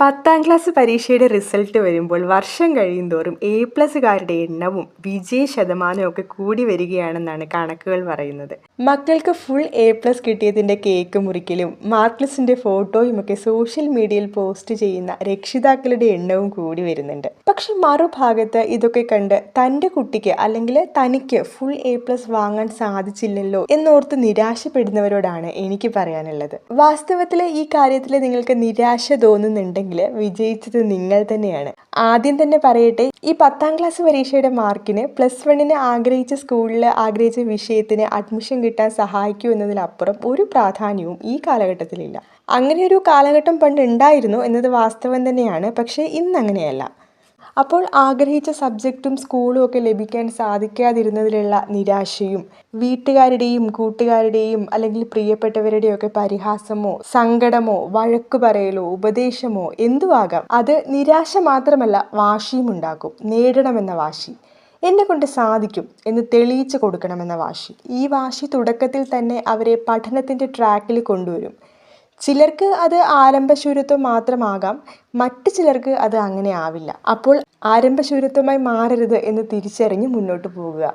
പത്താം ക്ലാസ് പരീക്ഷയുടെ റിസൾട്ട് വരുമ്പോൾ വർഷം കഴിയുന്തോറും എ പ്ലസുകാരുടെ എണ്ണവും വിജയ ശതമാനവും ഒക്കെ കൂടി വരികയാണെന്നാണ് കണക്കുകൾ പറയുന്നത്. മക്കൾക്ക് ഫുൾ എ പ്ലസ് കിട്ടിയതിന്റെ കേക്ക് മുറിക്കലും മാർക്ക് ലിസ്റ്റിന്റെ ഫോട്ടോയും ഒക്കെ സോഷ്യൽ മീഡിയയിൽ പോസ്റ്റ് ചെയ്യുന്ന രക്ഷിതാക്കളുടെ എണ്ണവും കൂടി വരുന്നുണ്ട്. പക്ഷെ മറുഭാഗത്ത് ഇതൊക്കെ കണ്ട് തന്റെ കുട്ടിക്ക് അല്ലെങ്കിൽ തനിക്ക് ഫുൾ എ പ്ലസ് വാങ്ങാൻ സാധിച്ചില്ലല്ലോ എന്നോർത്ത് നിരാശപ്പെടുന്നവരോടാണ് എനിക്ക് പറയാനുള്ളത്. വാസ്തവത്തിൽ ഈ കാര്യത്തിൽ നിങ്ങൾക്ക് നിരാശ തോന്നുന്നുണ്ടെങ്കിൽ വിജയിച്ചത് നിങ്ങൾ തന്നെയാണ്. ആദ്യം തന്നെ പറയട്ടെ ഈ പത്താം ക്ലാസ് പരീക്ഷയുടെ മാർക്കിന് പ്ലസ് വണ്ണിന് ആഗ്രഹിച്ച സ്കൂളിൽ ആഗ്രഹിച്ച വിഷയത്തിന് അഡ്മിഷൻ കിട്ടാൻ സഹായിക്കൂ എന്നതിലപ്പുറം ഒരു പ്രാധാന്യവും ഈ കാലഘട്ടത്തിലില്ല. അങ്ങനെ ഒരു കാലഘട്ടം പണ്ട് ഉണ്ടായിരുന്നു എന്നത് വാസ്തവം തന്നെയാണ് പക്ഷേ ഇന്ന് അങ്ങനെയല്ല. അപ്പോൾ ആഗ്രഹിച്ച സബ്ജക്റ്റും സ്കൂളും ഒക്കെ ലഭിക്കാൻ സാധിക്കാതിരുന്നതിലുള്ള നിരാശയും വീട്ടുകാരുടെയും കൂട്ടുകാരുടെയും അല്ലെങ്കിൽ പ്രിയപ്പെട്ടവരുടെയൊക്കെ പരിഹാസമോ സങ്കടമോ വഴക്കു പറയലോ ഉപദേശമോ എന്തുവാകാം? അത് നിരാശ മാത്രമല്ല വാശിയും ഉണ്ടാക്കും. നേടണമെന്ന വാശി. എന്നെ കൊണ്ട് സാധിക്കും എന്ന് തെളിയിച്ചു കൊടുക്കണമെന്ന വാശി. ഈ വാശി തുടക്കത്തിൽ തന്നെ അവരെ പഠനത്തിന്റെ ട്രാക്കിൽ കൊണ്ടുവരും. ചിലർക്ക് അത് ആരംഭശൂരത്വം മാത്രമാകാം മറ്റു ചിലർക്ക് അത് അങ്ങനെ ആവില്ല. അപ്പോൾ ആരംഭശൂരത്വമായി മാറരുത് എന്ന് തിരിച്ചറിഞ്ഞ് മുന്നോട്ട് പോവുക.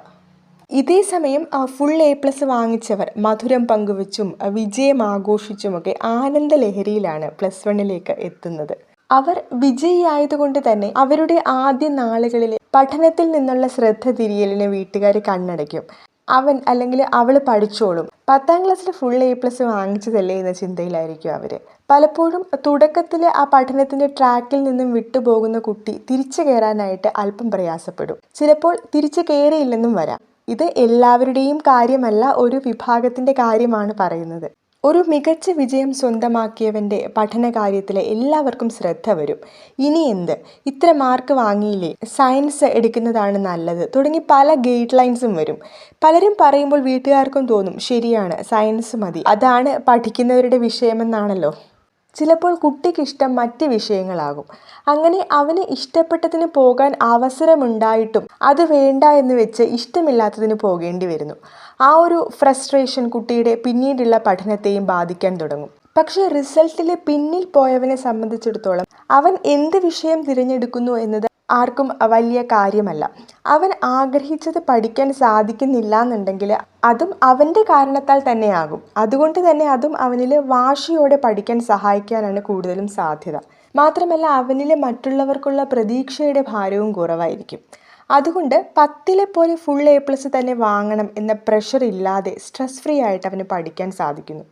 ഇതേ സമയം ഫുൾ എ പ്ലസ് വാങ്ങിച്ചവർ മധുരം പങ്കുവച്ചും വിജയം ആഘോഷിച്ചുമൊക്കെ ആനന്ദ ലഹരിയിലാണ് പ്ലസ് വണ്ണിലേക്ക് എത്തുന്നത്. അവർ വിജയിയായതുകൊണ്ട് തന്നെ അവരുടെ ആദ്യ നാളുകളിലെ പഠനത്തിൽ നിന്നുള്ള ശ്രദ്ധ തിരിയലിന് വീട്ടുകാർ കണ്ണടയ്ക്കും. അവൻ അല്ലെങ്കിൽ അവൾ പഠിച്ചോളും. പത്താം ക്ലാസ്സിൽ ഫുൾ എ പ്ലസ് വാങ്ങിച്ചതല്ലേ എന്ന ചിന്തയിലായിരിക്കും അവർ പലപ്പോഴും തുടക്കത്തിൽ ആ പഠനത്തിന്റെ ട്രാക്കിൽ നിന്നും വിട്ടുപോകുന്ന കുട്ടി തിരിച്ചു കയറാനായിട്ട് അല്പം പ്രയാസപ്പെടും. ചിലപ്പോൾ തിരിച്ചു കയറിയില്ലെന്നും വരാം. ഇത് എല്ലാവരുടെയും കാര്യമല്ല ഒരു വിഭാഗത്തിന്റെ കാര്യമാണ് പറയുന്നത്. ഒരു മികച്ച വിജയം സ്വന്തമാക്കിയവന്റെ പഠന കാര്യത്തിലെ എല്ലാവർക്കും ശ്രദ്ധ വരും. ഇനി എന്ത്? ഇത്ര മാർക്ക് വാങ്ങിയില്ലേ? സയൻസ് എടുക്കുന്നതാണ് നല്ലത്. തുടങ്ങി പല ഗൈഡ് ലൈൻസും വരും. പലരും പറയുമ്പോൾ വീട്ടുകാർക്കും തോന്നും ശരിയാണ് സയൻസ് മതി. അതാണ് പഠിക്കുന്നവരുടെ വിഷയമെന്നാണല്ലോ. ചിലപ്പോൾ കുട്ടിക്കിഷ്ടം മറ്റ് വിഷയങ്ങളാകും. അങ്ങനെ അവന് ഇഷ്ടപ്പെട്ടതിന് പോകാൻ അവസരമുണ്ടായിട്ടും അത് വേണ്ട എന്ന് വെച്ച് ഇഷ്ടമില്ലാത്തതിന് പോകേണ്ടി വരുന്നു. ആ ഒരു ഫ്രസ്ട്രേഷൻ കുട്ടിയുടെ പിന്നീടുള്ള പഠനത്തെയും ബാധിക്കാൻ തുടങ്ങും. പക്ഷേ റിസൾട്ടിൽ പിന്നിൽ പോയവനെ സംബന്ധിച്ചിടത്തോളം അവൻ എന്ത് വിഷയം തിരഞ്ഞെടുക്കുന്നു എന്നത് ആർക്കും വലിയ കാര്യമല്ല. അവൻ ആഗ്രഹിച്ചത് പഠിക്കാൻ സാധിക്കുന്നില്ല എന്നുണ്ടെങ്കിൽ അതും അവന്റെ കാരണത്താൽ തന്നെയാകും. അതുകൊണ്ട് തന്നെ അതും അവനിൽ വാശിയോടെ പഠിക്കാൻ സഹായിക്കാനാണ് കൂടുതലും സാധ്യത. മാത്രമല്ല അവനിൽ മറ്റുള്ളവർക്കുള്ള പ്രതീക്ഷയുടെ ഭാരവും കുറവായിരിക്കും. അതുകൊണ്ട് പത്തിലെ പോലെ ഫുൾ എ പ്ലസ് തന്നെ വാങ്ങണം എന്ന പ്രഷർ ഇല്ലാതെ സ്ട്രെസ് ഫ്രീ ആയിട്ട് അവന് പഠിക്കാൻ സാധിക്കുന്നു.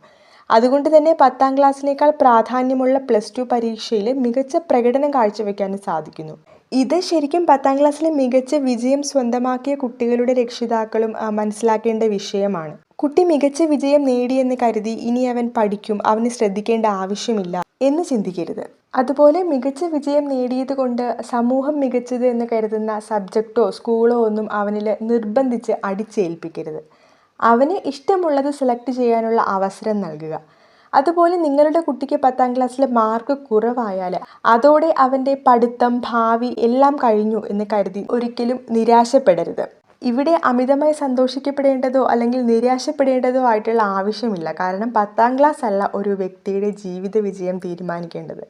അതുകൊണ്ട് തന്നെ പത്താം ക്ലാസ്സിനേക്കാൾ പ്രാധാന്യമുള്ള പ്ലസ് ടു പരീക്ഷയിൽ മികച്ച പ്രകടനം കാഴ്ചവെക്കാനും സാധിക്കുന്നു. ഇത് ശരിക്കും പത്താം ക്ലാസ്സിലെ മികച്ച വിജയം സ്വന്തമാക്കിയ കുട്ടികളുടെ രക്ഷിതാക്കളും മനസ്സിലാക്കേണ്ട വിഷയമാണ്. കുട്ടി മികച്ച വിജയം നേടിയെന്ന് കരുതി ഇനി അവൻ പഠിക്കും അവന് ശ്രദ്ധിക്കേണ്ട ആവശ്യമില്ല എന്ന് ചിന്തിക്കരുത്. അതുപോലെ മികച്ച വിജയം നേടിയത് കൊണ്ട് സമൂഹം മികച്ചത് എന്ന് കരുതുന്ന സബ്ജക്റ്റോ സ്കൂളോ ഒന്നും അവനിൽ നിർബന്ധിച്ച് അടിച്ചേൽപ്പിക്കരുത്. അവന് ഇഷ്ടമുള്ളത് സെലക്ട് ചെയ്യാനുള്ള അവസരം നൽകുക. അതുപോലെ നിങ്ങളുടെ കുട്ടിക്ക് പത്താം ക്ലാസ്സിലെ മാർക്ക് കുറവായാൽ അതോടെ അവന്റെ പഠിത്തം ഭാവി എല്ലാം കഴിഞ്ഞു എന്ന് കരുതി ഒരിക്കലും നിരാശപ്പെടരുത്. ഇവിടെ അമിതമായി സന്തോഷിക്കപ്പെടേണ്ടതോ അല്ലെങ്കിൽ നിരാശപ്പെടേണ്ടതോ ആയിട്ടുള്ള ആവശ്യമില്ല. കാരണം പത്താം ക്ലാസ് അല്ല ഒരു വ്യക്തിയുടെ ജീവിത വിജയം തീരുമാനിക്കേണ്ടത്.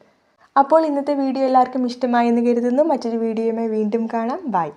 അപ്പോൾ ഇന്നത്തെ വീഡിയോ എല്ലാവർക്കും ഇഷ്ടമായി എന്ന് കരുതുന്നു. മറ്റൊരു വീഡിയോയുമായി വീണ്ടും കാണാം. ബൈ